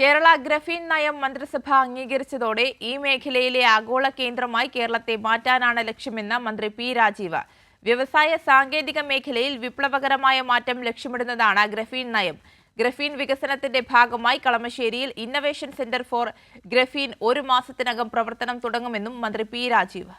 Kerala graphene നയം മന്ത്രിസഭ അംഗീകരിച്ചതോടെ ഈ മേഖലയിലെ ആഗോള കേന്ദ്രമായി കേരളത്തെ മാറ്റാനാണ് ലക്ഷ്യമെന്ന് മന്ത്രി പി രാജീവ്. വ്യവസായ സാങ്കേതിക മേഖലയിൽ വിപ്ലവകരമായ മാറ്റം ലക്ഷ്യമിടുന്നതാണ് ഗ്രഫീൻ നയം. ഗ്രഫീൻ വികസനത്തിന്റെ ഭാഗമായി കളമശ്ശേരിയിൽ ഇന്നവേഷൻ സെന്റർ ഫോർ ഗ്രഫീൻ ഒരു മാസത്തിനകം പ്രവർത്തനം തുടങ്ങുമെന്നും മന്ത്രി പി രാജീവ്.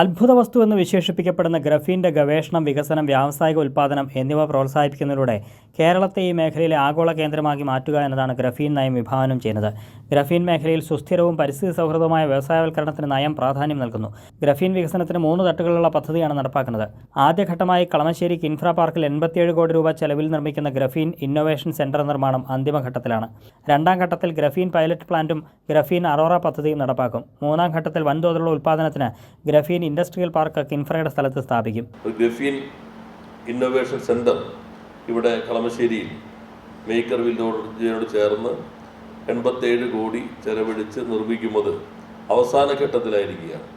അത്ഭുത വസ്തു എന്ന് വിശേഷിപ്പിക്കപ്പെടുന്ന ഗ്രഫീന്റെ ഗവേഷണം വികസനം വ്യാവസായിക ഉൽപ്പാദനം എന്നിവ പ്രോത്സാഹിപ്പിക്കുന്നതിലൂടെ കേരളത്തെ ഈ മേഖലയിലെ ആഗോള കേന്ദ്രമാക്കി മാറ്റുക എന്നതാണ് ഗ്രഫീൻ നയം വിഭാവനം ചെയ്യുന്നത്. ഗ്രഫീൻ മേഖലയിൽ സുസ്ഥിരവും പരിസ്ഥിതി സൗഹൃദവുമായ വ്യവസായവൽക്കരണത്തിന് നയം പ്രാധാന്യം നൽകുന്നു. ഗ്രഫീൻ വികസനത്തിന് മൂന്ന് തട്ടുകളുള്ള പദ്ധതിയാണ് നടപ്പാക്കുന്നത്. ആദ്യഘട്ടമായി കളമശ്ശേരി കിൻഫ്ര പാർക്കിൽ എൺപത്തിയേഴ് കോടി രൂപ ചെലവിൽ നിർമ്മിക്കുന്ന ഗ്രഫീൻ ഇന്നൊവേഷൻ സെന്റർ നിർമ്മാണം അന്തിമഘട്ടത്തിലാണ് രണ്ടാം ഘട്ടത്തിൽ ഗ്രഫീൻ പൈലറ്റ് പ്ലാന്റും ഗ്രഫീൻ അറോറ പദ്ധതിയും നടപ്പാക്കും. മൂന്നാം ഘട്ടത്തിൽ വൻതോതിലുള്ള ഉൽപ്പാദനത്തിന് ഗ്രഫീൻ ഇൻഡസ്ട്രിയൽ പാർക്ക് കിൻഫ്രയുടെ സ്ഥലത്ത് സ്ഥാപിക്കും. ഗഫീൻ ഇന്നോവേഷൻ സെന്റർ ഇവിടെ കളമശ്ശേരിയിൽ മേക്കർ വില്ലോട് ചേർന്ന് എൺപത്തേഴ് കോടി ചെലവഴിച്ച് നിർമ്മിക്കുന്നത് അവസാന ഘട്ടത്തിലായിരിക്കുകയാണ്.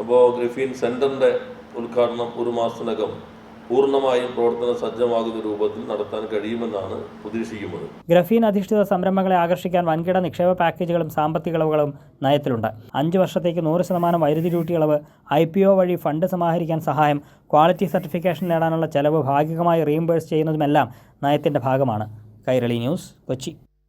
അപ്പോൾ ഗ്രഫീൻ സെന്ററിന്റെ ഉദ്ഘാടനം ഒരു മാസത്തിനകം പൂർണമായും പ്രവർത്തന സജ്ജമാകുന്ന രൂപത്തിൽ നടത്താൻ കഴിയുമെന്നാണ് പ്രതീക്ഷിക്കുന്നത്. ഗ്രഫീൻ അധിഷ്ഠിത സംരംഭങ്ങളെ ആകർഷിക്കാൻ വൻകിട നിക്ഷേപ പാക്കേജുകളും സാമ്പത്തിക ഇളവുകളും നയത്തിലുണ്ട്. അഞ്ച് വർഷത്തേക്ക് നൂറ് ശതമാനം വൈദ്യുതി ഡ്യൂട്ടി ഇളവ് ഐ പി ഒ വഴി ഫണ്ട് സമാഹരിക്കാൻ സഹായം ക്വാളിറ്റി സർട്ടിഫിക്കേഷൻ നേടാനുള്ള ചെലവ് ഭാഗികമായി റീംബേഴ്സ് ചെയ്യുന്നതുമെല്ലാം നയത്തിന്റെ ഭാഗമാണ്. കൈരളി ന്യൂസ് കൊച്ചി.